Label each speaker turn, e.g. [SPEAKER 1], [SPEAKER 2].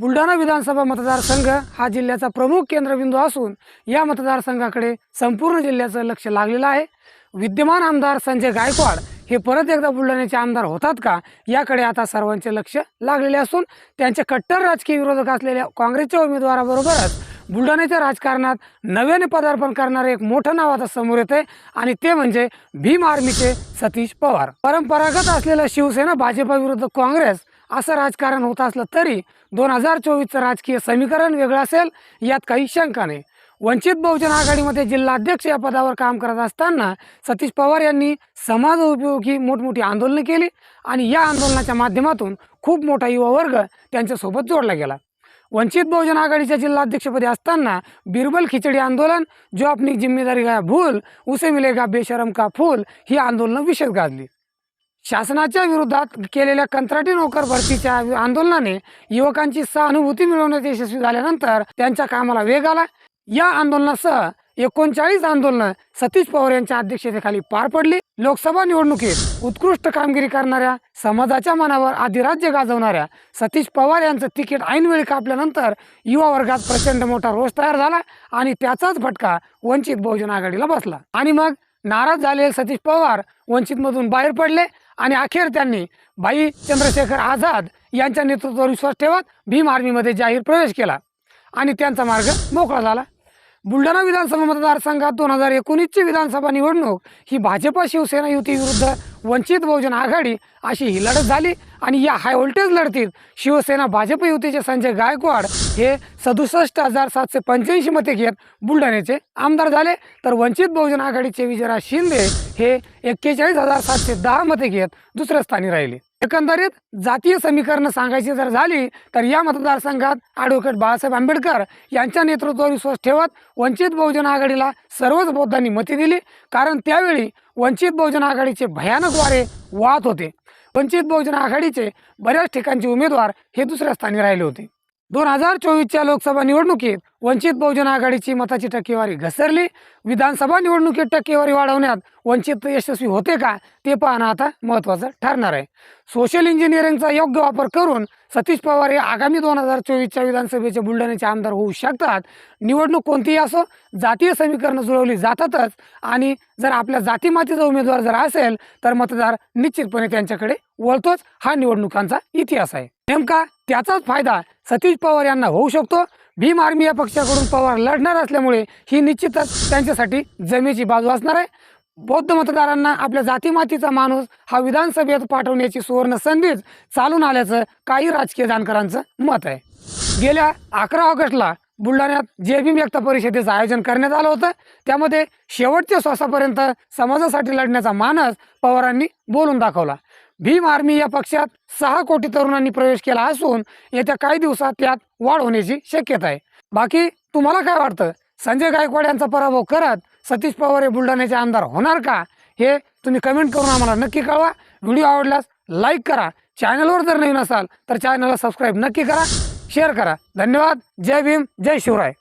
[SPEAKER 1] बुलढाणा विधानसभा मतदारसंघ हा जिल्ह्याचा प्रमुख केंद्रबिंदू असून या मतदारसंघाकडे संपूर्ण जिल्ह्याचं लक्ष लागलेलं आहे. विद्यमान आमदार संजय गायकवाड हे परत एकदा बुलढाण्याचे आमदार होतात का? याकडे आता सर्वांचे लक्ष लागलेले असून त्यांचे कट्टर राजकीय विरोधक असलेल्या काँग्रेसच्या उमेदवाराबरोबरच बुलढाण्याच्या राजकारणात नव्याने पदार्पण करणारे एक मोठं नाव आता समोर येते आणि ते म्हणजे भीम आर्मीचे सतीश पवार. परंपरागत असलेलं शिवसेना भाजपा विरुद्ध काँग्रेस असं राजकारण होत असलं तरी दोन हजार चोवीसचं राजकीय समीकरण वेगळं असेल यात काही शंका नाही. वंचित बहुजन आघाडीमध्ये जिल्हाध्यक्ष या पदावर काम करत असताना सतीश पवार यांनी समाज उपयोगी मोठमोठी आंदोलनं केली आणि या आंदोलनाच्या माध्यमातून खूप मोठा युवा वर्ग त्यांच्यासोबत जोडला गेला. वंचित बहुजन आघाडीच्या जिल्हाध्यक्षपदी असताना बिरबल खिचडी आंदोलन जो अपनी जिम्मेदारी का भूल उसे मिलेगा बेशरम का फूल ही आंदोलनं विशेष गाजली. शासनाच्या विरोधात केलेल्या कंत्राटी नोकर भरतीच्या आंदोलनाने युवकांची सहानुभूती मिळवण्यात यशस्वी झाल्यानंतर त्यांच्या कामाला वेग आला. या आंदोलनासह एकोणचाळीस आंदोलनं सतीश पवार यांच्या अध्यक्षतेखाली पार पडली. लोकसभा निवडणुकीत उत्कृष्ट कामगिरी करणाऱ्या समाजाच्या मनावर अधिराज्य गाजवणाऱ्या सतीश पवार यांचं तिकीट ऐनवेळी कापल्यानंतर युवा वर्गात प्रचंड मोठा रोष तयार झाला आणि त्याचाच फटका वंचित बहुजन आघाडीला बसला. आणि मग नाराज झालेले सतीश पवार वंचितमधून बाहेर पडले. आणि अखेर त्यांनी भाई चंद्रशेखर आझाद यांच्या नेतृत्वावर विश्वास ठेवत भीम आर्मीमध्ये जाहीर प्रवेश केला. आणि त्यांचा मार्ग मोकळा झाला. बुलढाणा विधानसभा मतदारसंघात दोन हजार एकोणीसची विधानसभा निवडणूक ही भाजपा शिवसेना युतीविरुद्ध वंचित बहुजन आघाडी अशी ही लढत झाली आणि या हाय व्होल्टेज लढतीत शिवसेना भाजप युतीचे संजय गायकवाड हे सदुसष्ट हजार सातशे पंच्याऐंशी मते घेत बुलढाण्याचे आमदार झाले. तर वंचित बहुजन आघाडीचे विजयराज शिंदे हे एक्केचाळीस हजार सातशे दहा मते घेत दुसऱ्या स्थानी राहिले. एकंदरीत जातीय समीकरणं सांगायची जर झाली तर या मतदारसंघात ॲडव्होकेट बाळासाहेब आंबेडकर यांच्या नेतृत्वावर विश्वास ठेवत वंचित बहुजन आघाडीला सर्वच बौद्धांनी मते दिली. कारण त्यावेळी वंचित बहुजन आघाडीचे भयानक वारे वाहत होते. वंचित बहुजन आघाडीचे बऱ्याच ठिकाणचे उमेदवार हे दुसऱ्या स्थानी राहिले होते. दोन हजार चोवीसच्या लोकसभा निवडणुकीत वंचित बहुजन आघाडीची मताची टक्केवारी घसरली. विधानसभा निवडणुकीत टक्केवारी वाढवण्यात वंचित यशस्वी होते का ते पाहणं आता महत्त्वाचं ठरणार आहे. सोशल इंजिनिअरिंगचा योग्य वापर करून सतीश पवार हे आगामी दोन हजार चोवीसच्या विधानसभेचे बुलढाण्याचे आमदार होऊ शकतात. निवडणूक कोणतीही असो जातीय समीकरणं जुळवली जातातच आणि जर आपल्या जातीमातीचा उमेदवार जर असेल तर मतदार निश्चितपणे त्यांच्याकडे वळतोच. हा निवडणुकांचा इतिहास आहे. नेमका त्याचाच फायदा सतीश पवार यांना होऊ शकतो. भीम आर्मी या पक्षाकडून पवार लढणार असल्यामुळे ही निश्चितच त्यांच्यासाठी जमेची बाजू असणार आहे. बौद्ध मतदारांना आपल्या जातीमातीचा माणूस हा विधानसभेत पाठवण्याची सुवर्ण संधीच चालून आल्याचं काही राजकीय जाणकारांचं मत आहे. गेल्या अकरा ऑगस्टला बुलढाण्यात जे भीम व्यक्त परिषदेचं आयोजन करण्यात आलं होतं. त्यामध्ये शेवटच्या श्वासापर्यंत समाजासाठी लढण्याचा मानस पवारांनी बोलून दाखवला. भीम आर्मी या पक्षात सहा कोटी तरुणांनी प्रवेश केला असून येत्या काही दिवसात त्यात वाढ होण्याची शक्यता आहे. बाकी तुम्हाला काय वाटतं? संजय गायकवाड यांचा पराभव करत सतीश पवार हे बुलढाण्याचे आमदार होणार का? हे तुम्ही कमेंट करून आम्हाला नक्की कळवा. व्हिडिओ आवडल्यास लाईक करा. चॅनलवर जर नवीन असाल तर चॅनलला सबस्क्राईब नक्की करा. शेअर करा. धन्यवाद. जय भीम. जय शिवराय.